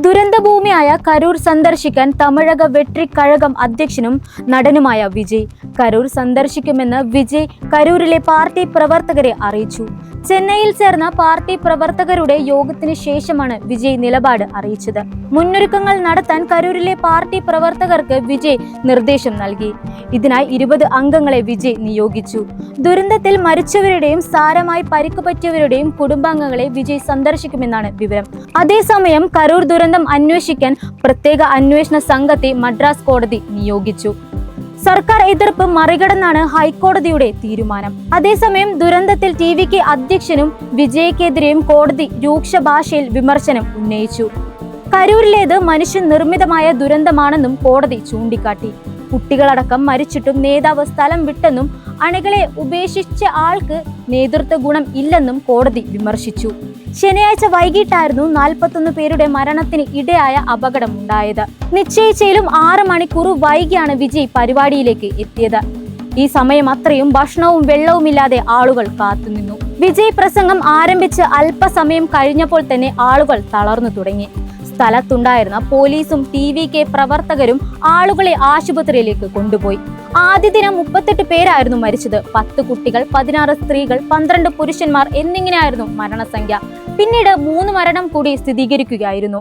ദുരന്തഭൂമിയായ കരൂർ സന്ദർശിക്കാൻ തമിഴക വെട്രിക്കഴകം അധ്യക്ഷനും നടനുമായ വിജയ്. കരൂർ സന്ദർശിക്കുമെന്ന് വിജയ് കരൂരിലെ പാർട്ടി പ്രവർത്തകരെ അറിയിച്ചു. ചെന്നൈയിൽ ചേർന്ന പാർട്ടി പ്രവർത്തകരുടെ യോഗത്തിന് ശേഷമാണ് വിജയ് നിലപാട് അറിയിച്ചത്. മുന്നൊരുക്കങ്ങൾ നടത്താൻ കരൂരിലെ പാർട്ടി പ്രവർത്തകർക്ക് വിജയ് നിർദ്ദേശം നൽകി. ഇതിനായി ഇരുപത് അംഗങ്ങളെ വിജയ് നിയോഗിച്ചു. ദുരന്തത്തിൽ മരിച്ചവരുടെയും സാരമായി പരിക്കുപറ്റിയവരുടെയും കുടുംബാംഗങ്ങളെ വിജയ് സന്ദർശിക്കുമെന്നാണ് വിവരം. അതേസമയം കരൂർ അന്വേഷിക്കാൻ പ്രത്യേക അന്വേഷണ സംഘത്തെ മദ്രാസ് കോടതി നിയോഗിച്ചു. സർക്കാർ എതിർപ്പ് മറികടന്നാണ് ഹൈക്കോടതിയുടെ തീരുമാനം. അതേസമയം ദുരന്തത്തിൽ ടി വി കെ അധ്യക്ഷനും വിജയ്ക്കെതിരെയും കോടതി രൂക്ഷ ഭാഷയിൽ വിമർശനം ഉന്നയിച്ചു. കരൂരിലേത് മനുഷ്യ നിർമ്മിതമായ ദുരന്തമാണെന്നും കോടതി ചൂണ്ടിക്കാട്ടി. കുട്ടികളടക്കം മരിച്ചിട്ടും നേതാവ് സ്ഥലം വിട്ടെന്നും അണികളെ ഉപേക്ഷിച്ച ആൾക്ക് നേതൃത്വ ഗുണം ഇല്ലെന്നും കോടതി വിമർശിച്ചു. ശനിയാഴ്ച വൈകിട്ടായിരുന്നു നാൽപ്പത്തൊന്ന് പേരുടെ മരണത്തിന് ഇടയായ അപകടമുണ്ടായത്. നിശ്ചയിച്ചയിലും ആറ് മണിക്കൂർ വൈകിയാണ് വിജയ് പരിപാടിയിലേക്ക് എത്തിയത്. ഈ സമയം അത്രയും ഭക്ഷണവും വെള്ളവുമില്ലാതെ ആളുകൾ കാത്തുനിന്നു. വിജയ് പ്രസംഗം ആരംഭിച്ച് അല്പസമയം കഴിഞ്ഞപ്പോൾ തന്നെ ആളുകൾ തളർന്നു തുടങ്ങി. സ്ഥലത്തുണ്ടായിരുന്ന പോലീസും ടി വി കെ പ്രവർത്തകരും ആളുകളെ ആശുപത്രിയിലേക്ക് കൊണ്ടുപോയി. ആദ്യ ദിനം മുപ്പത്തെട്ട് പേരായിരുന്നു മരിച്ചത്. പത്ത് കുട്ടികൾ പതിനാറ് സ്ത്രീകൾ പന്ത്രണ്ട് പുരുഷന്മാർ എന്നിങ്ങനെയായിരുന്നു മരണസംഖ്യ. പിന്നീട് മൂന്ന് മരണം കൂടി സ്ഥിരീകരിക്കുകയായിരുന്നു.